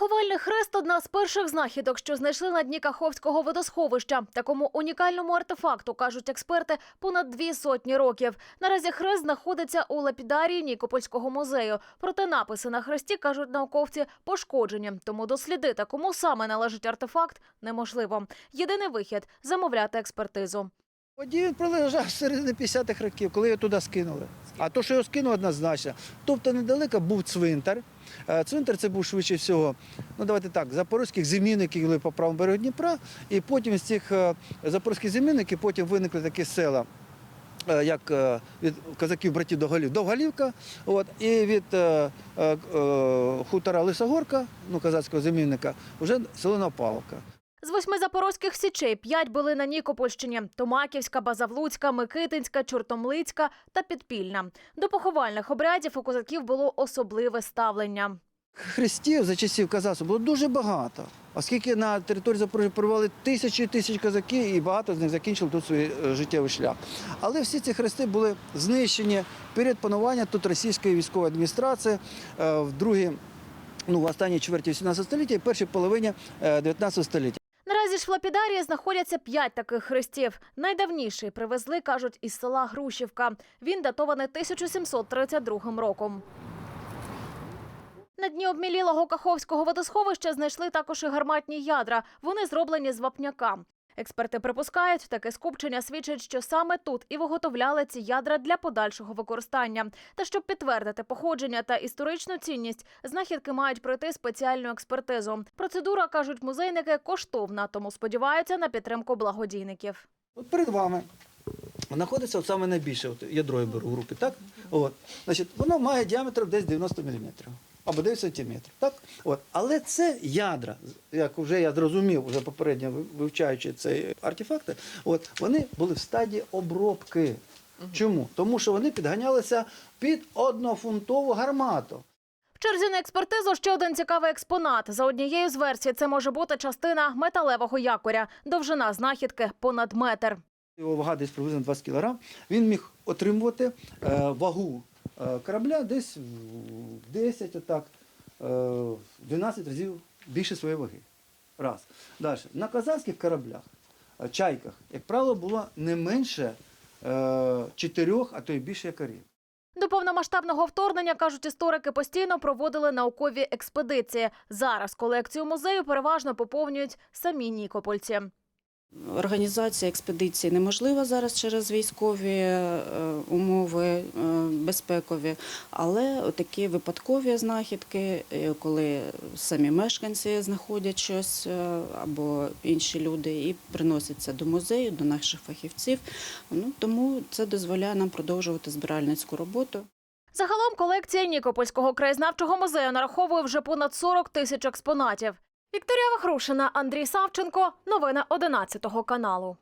Поховальний хрест одна з перших знахідок, що знайшли на дні Каховського водосховища. Такому унікальному артефакту кажуть експерти понад дві сотні років. Наразі хрест знаходиться у лапідарії Нікопольського музею. Проте написи на хресті кажуть науковці пошкоджені. Тому дослідити, кому саме належить артефакт, неможливо. Єдиний вихід замовляти експертизу. Тоді він пролежав з середини 50-х років, коли його туди скинули. А то, що його скинули, однозначно. Тобто недалеко був цвинтар. Е, Цвинтар це був швидше всього, ну давайте так, запорозьких зимівників були по правому берегу Дніпра. І потім з цих е, запорозьких зимівників потім виникли такі села. е, Як від козаків братів Довголів, Довголівка, от, і від е, е, хутора Лисогорка, ну козацького зимівника, вже село Напаловка. З восьми запорозьких січей п'ять були на Нікопольщині: Томаківська, Базавлуцька, Микитинська, Чортомлицька та Підпільна. До поховальних обрядів у козаків було особливе ставлення. Хрестів за часів казацтва було дуже багато, оскільки на території Запоріжжя перебували тисячі і тисячі козаків, і багато з них закінчили тут свій е, життєвий шлях. Але всі ці хрести були знищені перед панування тут російської військової адміністрації е, в другій, ну, в останній чверті 18 століття і першій половині е, 19 століття. Ж в Лапідарії знаходяться п'ять таких хрестів. Найдавніший привезли, кажуть, із села Грушівка. Він датований 1732 роком. На дні обмілілого Каховського водосховища знайшли також і гарматні ядра. Вони зроблені з вапняка. Експерти припускають, таке скупчення свідчить, що саме тут і виготовляли ці ядра для подальшого використання. Та щоб підтвердити походження та історичну цінність, знахідки мають пройти спеціальну експертизу. Процедура, кажуть музейники, коштовна, тому сподіваються на підтримку благодійників. От перед вами знаходиться от саме найбільше, от ядро я беру в руки, так? От. Значить, воно має діаметр десь 90 мм або 9 см. Так? От. Але це ядра, як вже я зрозумів, вже попередньо вивчаючи цей артефакти, от, вони були в стадії обробки. Чому? Тому що вони підганялися під однофунтову гармату. В черзі на експертизу ще один цікавий експонат. За однією з версій, це може бути частина металевого якоря. Довжина знахідки понад метр. Його вага десь приблизно 20 кг. Він міг отримувати е, вагу е, корабля десь в 10, отак, е, в 12 разів більше своєї ваги. Раз. Далі. На казахських кораблях, е, чайках, як правило, було не менше е, 4, а то й більше якорів. До повномасштабного вторгнення, кажуть історики, постійно проводили наукові експедиції. Зараз колекцію музею переважно поповнюють самі нікопольці. Організація експедиції неможлива зараз через військові е, умови е, безпекові, але такі випадкові знахідки, е, коли самі мешканці знаходять щось або інші люди і приносяться до музею, до наших фахівців. Ну тому це дозволяє нам продовжувати збиральницьку роботу. Загалом колекція Нікопольського краєзнавчого музею нараховує вже понад 40 тисяч експонатів. Вікторія Вахрушина, Андрій Савченко. Новини 11 каналу.